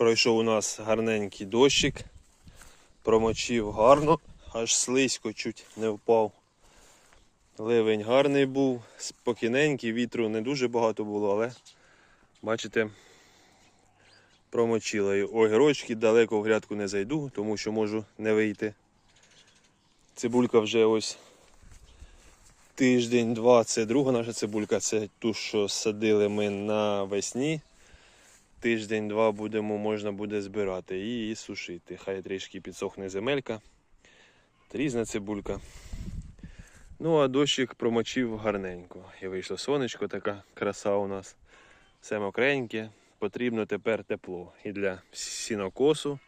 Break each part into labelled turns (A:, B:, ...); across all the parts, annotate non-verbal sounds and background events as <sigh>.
A: Пройшов у нас гарненький дощик, промочив гарно, аж слизько чуть не впав. Ливень гарний був, спокійненький, вітру не дуже багато було, але бачите, промочила. І огірочки далеко в грядку не зайду, тому що можу не вийти. Цибулька вже ось тиждень-два. Це друга наша цибулька, це ту, що садили ми навесні. Тиждень-два будемо, можна буде збирати і, і сушити. Хай трішки підсохне земелька. Різна цибулька. Ну, а дощик промочив гарненько. І вийшло сонечко, така краса у нас. Все мокреньке. Потрібно тепер тепло. І для сінокосу,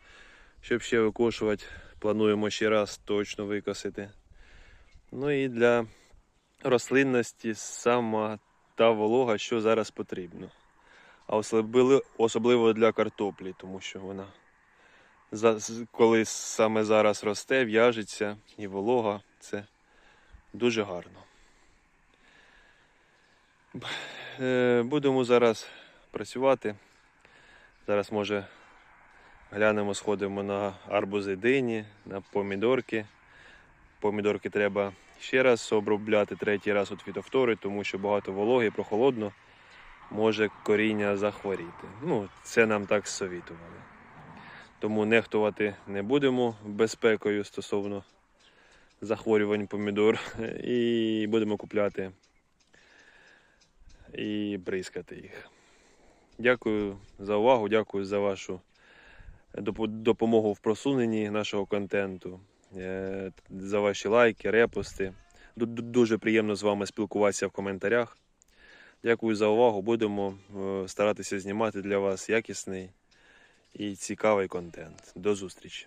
A: щоб ще викошувати. Плануємо ще раз точно викосити. Ну і для рослинності сама та волога, що зараз потрібно. А особливо, для картоплі, тому що вона коли саме зараз росте, в'яжеться і волога, це дуже гарно. Е, Будемо зараз працювати. Зараз, може, глянемо, сходимо на арбузи дині, на помідорки. Помідорки треба ще раз обробляти, третій раз от фітофтори, тому що багато вологи, прохолодно, може коріння захворіти. Ну, це нам так совітували. Тому нехтувати не будемо безпекою стосовно захворювань помідор <laughs> і будемо купляти і бризкати їх. Дякую за увагу, дякую за вашу допомогу в просуненні нашого контенту, е, за ваші лайки, репости. Ду- ду- Дуже приємно з вами спілкуватися в коментарях. Дякую за увагу. Будемо е, старатися знімати для вас якісний і цікавий контент. До зустрічі!